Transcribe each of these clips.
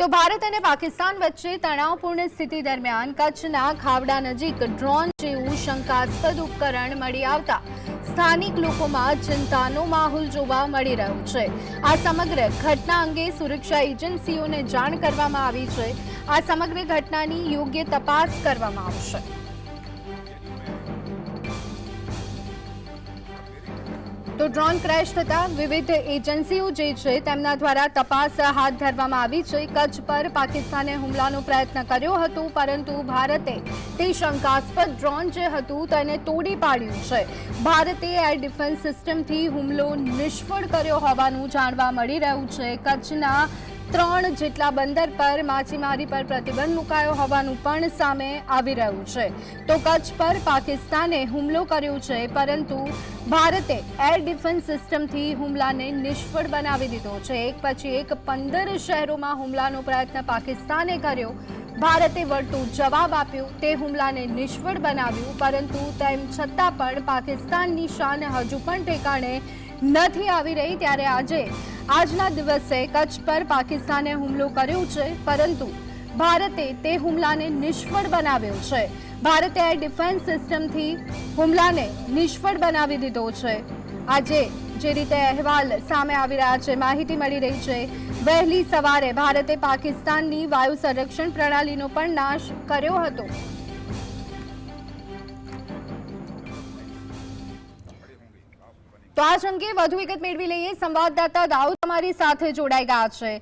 તો ભારત અને પાકિસ્તાન વચ્ચે તણાવપૂર્ણ સ્થિતિ દરમિયાન કચ્છના ખાવડા નજીક ડ્રોન જેવું શંકાસ્પદ ઉપકરણ મળી આવતા. સ્થાનિક લોકોમાં ચિંતાનો માહોલ જોવા મળી રહ્યો છે. આ સમગ્ર ઘટના અંગે સુરક્ષા એજન્સીઓને જાણ કરવામાં આવી છે. આ સમગ્ર ઘટનાની યોગ્ય તપાસ કરવામાં આવશે. તો ડ્રોન ક્રેશ થતા વિવિધ એજન્સીઓ જે છે તેમના દ્વારા તપાસ હાથ ધરવામાં આવી છે. કચ્છ પર પાકિસ્તાને હુમલાનો પ્રયત્ન કર્યો હતો, પરંતુ ભારતે તે શંકાસ્પદ ડ્રોન જે હતું તેને તોડી પાડ્યું છે. ભારતે એર ડિફેન્સ સિસ્ટમથી હુમલો નિષ્ફળ કર્યો હોવાનું જાણવા મળી રહ્યું છે. કચ્છના ત્રણ જેટલા બંદર પર માછીમારી પર પ્રતિબંધ મુકાયો હોવાનું પણ સામે આવી રહ્યું છે. તો કચ્છ પર પાકિસ્તાને હુમલો કર્યો છે, પરંતુ ભારતે એર ડિફેન્સ સિસ્ટમથી હુમલાને નિષ્ફળ બનાવી દીધો છે. એક પછી એક પંદર શહેરોમાં હુમલાનો પ્રયત્ન પાકિસ્તાને કર્યો. ભારતે વળતો જવાબ આપ્યો, તે હુમલાને નિષ્ફળ બનાવ્યું, પરંતુ તેમ છતાં પણ પાકિસ્તાનની શાન હજુ પણ ઠેકાણે નથી આવી રહી. ત્યારે આજે આજના દિવસે કચ્છ પર પાકિસ્તાને હુમલો કર્યો છે, પરંતુ ભારતે તે હુમલાને નિષ્ફળ બનાવ્યો છે. ભારતે આ ડિફેન્સ સિસ્ટમથી હુમલાને નિષ્ફળ બનાવી દીધો છે. આજે જે રીતે અહેવાલ સામે આવી રહ્યા છે, માહિતી મળી રહી છે. વહેલી સવારે ભારતે પાકિસ્તાનની વાયુ સંરક્ષણ પ્રણાલીનો પણ નાશ કર્યો હતો. તો આ અંગે વધુ વિગત મેળવી લઈએ. સંવાદદાતા દાઉદ અમારી સાથે જોડાઈ ગયા છે.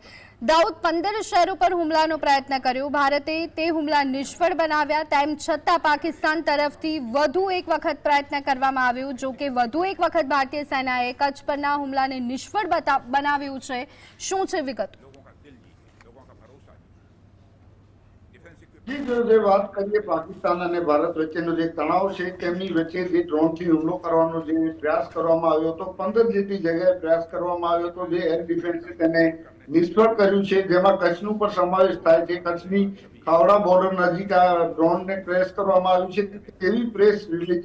દાઉદ પંદર શહેરો પર હુમલાનો પ્રયત્ન કર્યો. ભારતે તે હુમલા નિષ્ફળ બનાવ્યા. તેમ છતાં પાકિસ્તાન તરફથી વધુ એક વખત પ્રયત્ન કરવામાં આવ્યો. જો કે વધુ એક વખત ભારતીય સેનાએ કચ્છ પરના હુમલાને નિષ્ફળ બનાવ્યું છે. શું છે વિગત? જી વાત કરીએ, પાકિસ્તાન અને ભારત વચ્ચેનો જે તણાવ છે, તેમની વચ્ચે જે ડ્રોનથી હુમલો કરવાનો જે પ્રયાસ કરવામાં આવ્યો હતો, પંદર જેટલી જગ્યાએ પ્રયાસ કરવામાં આવ્યો હતો, જે એર ડિફેન્સે તેને નિષ્ફળ કર્યું છે, જેમાં કચ્છનું પણ સમાવેશ થાય છે. કચ્છની ખાવડા બોર્ડર નજીક આ ડ્રોનને પ્રેસ કરવામાં આવ્યું છે. તેવી પ્રેસ રિલીઝ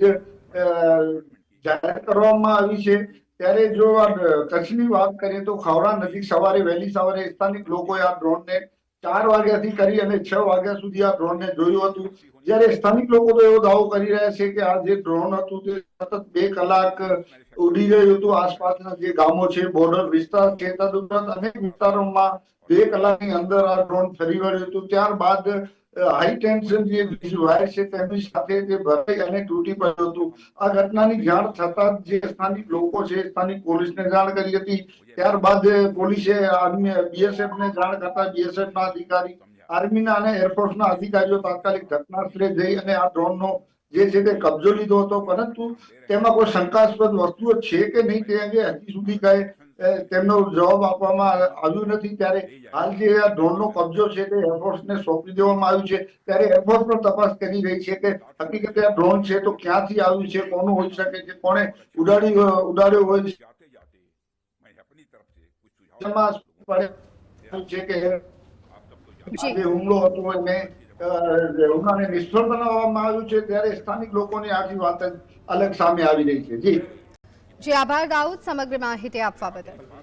જાહેર કરવામાં આવી છે. ત્યારે જો આ કચ્છની વાત કરીએ તો ખાવડા નજીક સવારે વહેલી સવારે સ્થાનિક લોકોએ આ ડ્રોનને ચાર વાગ્યાથી કરી અને છ વાગ્યા સુધી આ ડ્રોનને જોયું હતું. જ્યારે સ્થાનિક લોકો તો એવો દાવો કરી રહ્યા છે કે આ જે ડ્રોન હતું તે સતત બે કલાક ઉડી રહ્યું હતું. આસપાસના જે ગામો છે બોર્ડર વિસ્તાર છે તદુપરાંત અનેક વિસ્તારોમાં બે કલાકની અંદર આ ડ્રોન ફરી વળ્યું હતું. ત્યારબાદ હાઈ ટેન્શન જે વાયર છે તેમની સાથે જે ભરાઈ અને તૂટી પડ્યું હતું. આ ઘટનાની જાણ થતાં જે સ્થાનિક લોકો છે, સ્થાનિક પોલીસને જાણ કરી હતી. ત્યારબાદ પોલીસે આર્મી બીએસએફ જાણ કરતા બીએસએફ ના અધિકારી, આર્મીના અને એરફોર્સના અધિકારીઓ તાત્કાલિક ઘટના સ્થળે જઈ અને આ ડ્રોનનો જે છે તે કબજો લીધો હતો. પરંતુ તેમાં કોઈ શંકાસ્પદ વસ્તુઓ છે કે નહીં તે અંગે હજી સુધી કઈ તેમનો જવાબ આપવામાં આવ્યો નથી. ત્યારે હાલ જે આ ડ્રોનનો કબજો છે તે એરફોર્સને સોંપી દેવામાં આવ્યું છે. ત્યારે એરફોર્સ પણ તપાસ કરી રહી છે કે હકીકતે આ ડ્રોન છે તો ક્યાંથી આવ્યું છે કોનું હોઈ શકે છે કોણે ઉડાડી ઉડાડ્યો હોય છે. કે હુમલો હતો એને નિષ્ફળ બનાવવામાં આવ્યું છે ત્યારે સ્થાનિક લોકોની આખી વાત અલગ સામે આવી રહી છે. જી. જી આભાર દાઉદ સમગ્ર માહિતી આપવા બદલ.